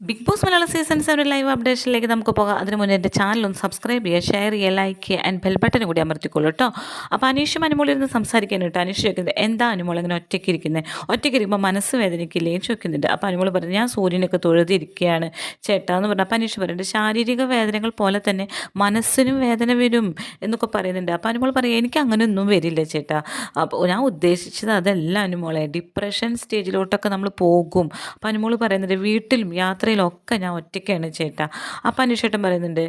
Bigg Boss Malayalam season seven live അപ്ഡേഷനിലേക്ക് നമുക്ക് പോകാം. അതിന് മുന്നേ എന്റെ ഒന്ന് സബ്സ്ക്രൈബ് ചെയ്യുക ഷെയർ ചെയ്യുക ലൈക്ക് ചെയ്യുക ആൻഡ് ബെൽ ബട്ടൺ കൂടി അമർത്തിക്കോളൂ കേട്ടോ. അപ്പോൾ അനീഷും അനുമോളിരുന്ന് സംസാരിക്കാൻ കേട്ടോ. അനീഷ് ചോദിക്കുന്നത് എന്താ അനുമോൾ ഇങ്ങനെ ഒറ്റയ്ക്ക് ഇരിക്കുന്നത് ഒറ്റയ്ക്ക് ഇരിക്കുമ്പോൾ മനസ്സ് വേദനിക്കില്ലേ ചോദിക്കുന്നുണ്ട്. അപ്പോൾ അനുമോൾ പറഞ്ഞു ഞാൻ സൂര്യനൊക്കെ തൊഴുതിരിക്കുകയാണ് ചേട്ടാ എന്ന് പറഞ്ഞു. അപ്പോൾ അനീഷ് പറയുന്നുണ്ട് ശാരീരിക വേദനകൾ പോലെ തന്നെ മനസ്സിനും വേദന വരും എന്നൊക്കെ പറയുന്നുണ്ട്. അപ്പോൾ അനുമോൾ പറയും എനിക്ക് അങ്ങനെയൊന്നും വരില്ല ചേട്ടാ. അപ്പോൾ ഞാൻ ഉദ്ദേശിച്ചത് അതല്ല അനുമോളെ. ഡിപ്രഷൻ സ്റ്റേജിലോട്ടൊക്കെ നമ്മൾ പോകും. അപ്പോൾ അനുമോൾ പറയുന്നുണ്ട് വീട്ടിലും യാത്ര യാത്രയിലൊക്കെ ഞാൻ ഒറ്റയ്ക്കാണ് ചേട്ടാ അപ്പം അനുഷേട്ടൻ പറയുന്നുണ്ട്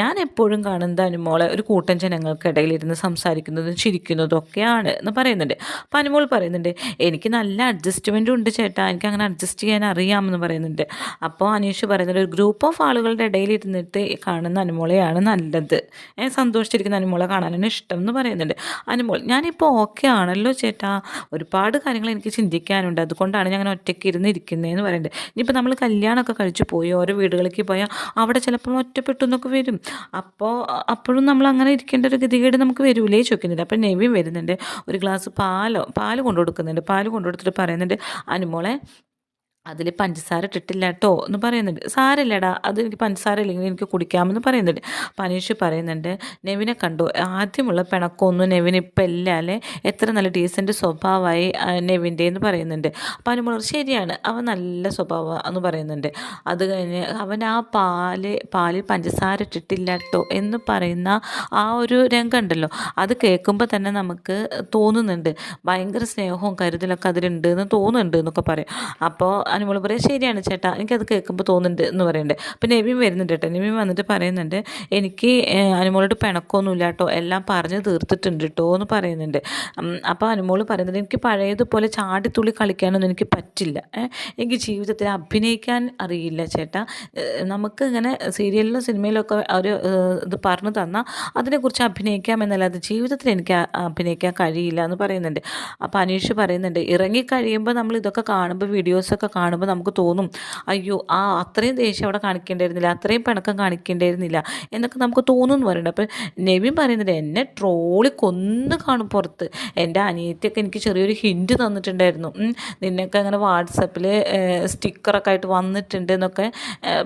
ഞാൻ എപ്പോഴും കാണുന്നത് അനുമോളെ ഒരു കൂട്ടം ജനങ്ങൾക്കിടയിൽ ഇരുന്ന് സംസാരിക്കുന്നതും ചിരിക്കുന്നതും ഒക്കെയാണ് എന്ന് പറയുന്നുണ്ട്. അപ്പം അനുമോൾ പറയുന്നുണ്ട് എനിക്ക് നല്ല അഡ്ജസ്റ്റ്മെന്റും ഉണ്ട് ചേട്ടാ എനിക്ക് അങ്ങനെ അഡ്ജസ്റ്റ് ചെയ്യാൻ അറിയാമെന്ന് പറയുന്നുണ്ട്. അപ്പോൾ അനീഷ് പറയുന്നുണ്ട് ഒരു ഗ്രൂപ്പ് ഓഫ് ആളുകളുടെ ഇടയിൽ ഇരുന്നിട്ട് കാണുന്ന അനുമോളെയാണ് നല്ലത്. ഞാൻ സന്തോഷിച്ചിരിക്കുന്ന അനുമോളെ കാണാനാണ് ഇഷ്ടം എന്ന് പറയുന്നുണ്ട്. അനുമോൾ ഞാനിപ്പോൾ ഓക്കെ ആണല്ലോ ചേട്ടാ. ഒരുപാട് കാര്യങ്ങൾ എനിക്ക് ചിന്തിക്കാനുണ്ട്. അതുകൊണ്ടാണ് ഞാൻ ഒറ്റയ്ക്ക് ഇരുന്ന് ഇരിക്കുന്നതെന്ന് പറയുന്നത് ഇനിയിപ്പോൾ നമ്മൾ കല്യാണം കല്യാണമൊക്കെ കഴിച്ചു പോയി ഓരോ വീടുകളിലേക്ക് പോയാൽ അവിടെ ചിലപ്പോൾ ഒറ്റപ്പെട്ടു എന്നൊക്കെ വരും. അപ്പോൾ അപ്പോഴും നമ്മൾ അങ്ങനെ ഇരിക്കേണ്ട ഒരു ഗതികേട് നമുക്ക് വരൂലേ ചോദിക്കുന്നുണ്ട് അപ്പോൾ നെവിയും വരുന്നുണ്ട്. ഒരു ഗ്ലാസ് പാലോ പാൽ കൊണ്ടു കൊടുക്കുന്നുണ്ട് പാൽ കൊണ്ടു കൊടുത്തിട്ട് പറയുന്നുണ്ട് അനുമോളെ അതിൽ പഞ്ചസാര ഇട്ടിട്ടില്ല കേട്ടോ എന്ന് പറയുന്നുണ്ട്. സാരമില്ലടാ അത് എനിക്ക് പഞ്ചസാര ഇല്ലെങ്കിൽ എനിക്ക് കുടിക്കാമെന്ന് പറയുന്നുണ്ട്. പനീഷ് പറയുന്നുണ്ട് നെവിനെ കണ്ടു. ആദ്യമുള്ള പിണക്കമൊന്നും നെവിന് ഇപ്പം ഇല്ല അല്ലേ? എത്ര നല്ല ഡീസന്റ് സ്വഭാവമായി നെവിന്റെ എന്ന് പറയുന്നുണ്ട്. അപ്പം അനുമോൾ ശരിയാണ് അവൻ നല്ല സ്വഭാവം എന്ന് പറയുന്നുണ്ട്. അത് കഴിഞ്ഞ് അവൻ ആ പാൽ പാലിൽ പഞ്ചസാര ഇട്ടിട്ടില്ല കേട്ടോ എന്ന് പറയുന്ന ആ ഒരു രംഗമുണ്ടല്ലോ അത് കേൾക്കുമ്പോൾ തന്നെ നമുക്ക് തോന്നുന്നുണ്ട്. ഭയങ്കര സ്നേഹവും കരുതലൊക്കെ അതിലുണ്ട് എന്ന് തോന്നുന്നുണ്ട് എന്നൊക്കെ പറയും. അപ്പോൾ അനുമോൾ പറയാം ശരിയാണ് ചേട്ടാ എനിക്കത് കേൾക്കുമ്പോൾ തോന്നുന്നുണ്ട് എന്ന് പറയുന്നുണ്ട് അപ്പോൾ നെവിയും വരുന്നുണ്ട് കേട്ടോ. നെവിയും വന്നിട്ട് പറയുന്നുണ്ട് എനിക്ക് അനുമോളോട് പിണക്കമൊന്നുമില്ല കേട്ടോ. എല്ലാം പറഞ്ഞ് തീർത്തിട്ടുണ്ട് കേട്ടോ എന്ന് പറയുന്നുണ്ട്. അപ്പോൾ അനുമോൾ പറയുന്നുണ്ട് എനിക്ക് പഴയതുപോലെ ചാടിത്തുള്ളി കളിക്കാനൊന്നും എനിക്ക് പറ്റില്ല. എനിക്ക് ജീവിതത്തിൽ അഭിനയിക്കാൻ അറിയില്ല ചേട്ടാ. നമുക്ക് ഇങ്ങനെ സീരിയലിലും സിനിമയിലൊക്കെ ഒരു ഇത് പറഞ്ഞു തന്നാൽ അതിനെക്കുറിച്ച് അഭിനയിക്കാമെന്നല്ലാതെ ജീവിതത്തിൽ എനിക്ക് അഭിനയിക്കാൻ കഴിയില്ല എന്ന് പറയുന്നുണ്ട്. അപ്പോൾ അനീഷ് പറയുന്നുണ്ട് ഇറങ്ങി കഴിയുമ്പോൾ നമ്മൾ ഇതൊക്കെ കാണുമ്പോൾ വീഡിയോസൊക്കെ കാണുമ്പോൾ നമുക്ക് തോന്നും അയ്യോ ആ അത്രയും ദേഷ്യം അവിടെ കാണിക്കേണ്ടിയിരുന്നില്ല അത്രയും പിണക്കം കാണിക്കേണ്ടിയിരുന്നില്ല എന്നൊക്കെ നമുക്ക് തോന്നുമെന്ന് പറയുന്നുണ്ട് അപ്പോൾ നെവിൻ പറയുന്നുണ്ട് എന്നെ ട്രോളി കൊന്ന് കാണും പുറത്ത്. എന്റെ അനിയത്തിയൊക്കെ എനിക്ക് ചെറിയൊരു ഹിന്റ് തന്നിട്ടുണ്ടായിരുന്നു. നിന്നൊക്കെ അങ്ങനെ വാട്സപ്പിൽ സ്റ്റിക്കറൊക്കെ ആയിട്ട് വന്നിട്ടുണ്ട് എന്നൊക്കെ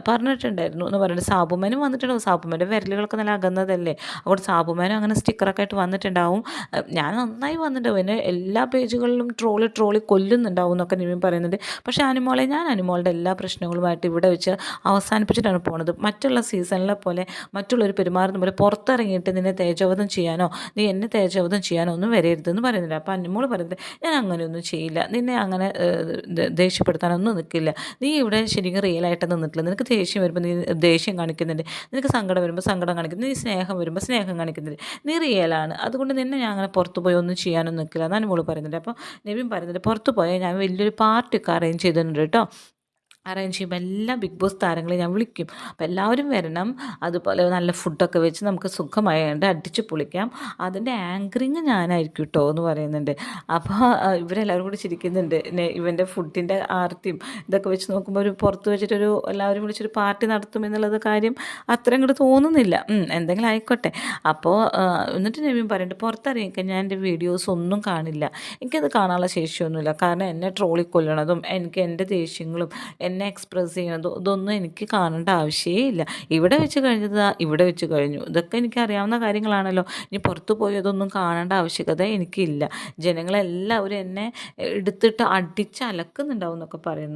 പറഞ്ഞിട്ടുണ്ടായിരുന്നു. എന്ന് പറയുന്നത് സാബുമാനും വന്നിട്ടുണ്ടാവും. സാബുമാന്റെ വിരലുകളൊക്കെ നല്ല അകന്നതല്ലേ? അതുകൊണ്ട് സാബുമാനും അങ്ങനെ സ്റ്റിക്കറൊക്കെ ആയിട്ട് വന്നിട്ടുണ്ടാവും. ഞാൻ നന്നായി വന്നിട്ടുണ്ടാവും. എന്നെ എല്ലാ പേജുകളിലും ട്രോളി ട്രോളി കൊല്ലുന്നുണ്ടാവും എന്നൊക്കെ നിവിൻ പറയുന്നുണ്ട്. പക്ഷേ അനുമോളെ ഞാൻ അനുമോളുടെ എല്ലാ പ്രശ്നങ്ങളുമായിട്ട് ഇവിടെ വെച്ച് അവസാനിപ്പിച്ചിട്ടാണ് പോണത്. മറ്റുള്ള സീസണിലെ പോലെ മറ്റുള്ളവർ പെരുമാറുന്ന പോലെ പുറത്തിറങ്ങിയിട്ട് നിന്നെ തേജോവധം ചെയ്യാനോ നീ എന്നെ തേജോവധം ചെയ്യാനോ ഒന്നും വരരുതെന്ന് പറയുന്നില്ല. അപ്പോൾ അനുമോൾ പറയുന്നത് ഞാൻ അങ്ങനെയൊന്നും ചെയ്യില്ല. നിന്നെ അങ്ങനെ ദേഷ്യപ്പെടുത്താനൊന്നും നിൽക്കില്ല നീ ഇവിടെ ശരിക്കും റിയലായിട്ട് നിന്നിട്ടില്ല. നിനക്ക് ദേഷ്യം വരുമ്പോൾ നീ ദേഷ്യം കാണിക്കുന്നുണ്ട്. നിനക്ക് സങ്കടം വരുമ്പോൾ സങ്കടം കാണിക്കുന്നു നീ സ്നേഹം വരുമ്പോൾ സ്നേഹം കാണിക്കുന്നുണ്ട്. നീ റിയലാണ് അതുകൊണ്ട് നിന്നെ ഞാൻ അങ്ങനെ പുറത്ത് പോയി ഒന്നും ചെയ്യാനൊന്നും നിൽക്കില്ല എന്നാണ് അനുമോൾ പറയുന്നുണ്ട് അപ്പോൾ നവീൻ പറയുന്നുണ്ട് പുറത്ത് പോയാൽ ഞാൻ വലിയൊരു പാർട്ടിയൊക്കെ അറേഞ്ച് ചെയ്തിട്ടുണ്ട്. കേട്ടോ. അറേഞ്ച് ചെയ്യുമ്പോൾ എല്ലാ ബിഗ് ബോസ് താരങ്ങളെ ഞാൻ വിളിക്കും. അപ്പോൾ എല്ലാവരും വരണം. അതുപോലെ നല്ല ഫുഡൊക്കെ വെച്ച് നമുക്ക് സുഖമായതുകൊണ്ട് അടിച്ച് പൊളിക്കാം. അതിന്റെ ആങ്കറിങ് ഞാനായിരിക്കും കേട്ടോ എന്ന് പറയുന്നുണ്ട്. അപ്പോൾ ഇവരെല്ലാവരും കൂടി ചിരിക്കുന്നുണ്ട്. ഇവന്റെ ഫുഡിന്റെ ആർത്തിയും ഇതൊക്കെ വെച്ച് നോക്കുമ്പോൾ ഒരു പുറത്ത് വെച്ചിട്ടൊരു എല്ലാവരും വിളിച്ചൊരു പാർട്ടി നടത്തും എന്നുള്ളത് കാര്യം അത്രയും കൂടെ തോന്നുന്നില്ല. എന്തെങ്കിലും ആയിക്കോട്ടെ. അപ്പോൾ എന്നിട്ട് നവീൻ പറയുന്നുണ്ട് പുറത്തിറങ്ങിക്കാൻ ഞാൻ എന്റെ വീഡിയോസ് ഒന്നും കാണില്ല. എനിക്കത് കാണാനുള്ള ശേഷിയൊന്നുമില്ല. കാരണം എന്നെ ട്രോളി ട്രോളിക്കൊല്ലണതും എനിക്ക് എന്റെ ദേഷ്യങ്ങളും എന്നെ എക്സ്പ്രസ് ചെയ്യുന്നത് ഇതൊന്നും എനിക്ക് കാണേണ്ട ആവശ്യമേ ഇല്ല. ഇവിടെ വെച്ച് കഴിഞ്ഞത് ഇവിടെ വെച്ച് കഴിഞ്ഞു. ഇതൊക്കെ എനിക്ക് അറിയാവുന്ന കാര്യങ്ങളാണല്ലോ. ഇനി പുറത്തു പോയി അതൊന്നും കാണേണ്ട ആവശ്യകത എനിക്കില്ല. ജനങ്ങളെല്ലാവരും എന്നെ എടുത്തിട്ട് അടിച്ച് അലക്കുന്നുണ്ടാവും എന്നൊക്കെ പറയുന്നു.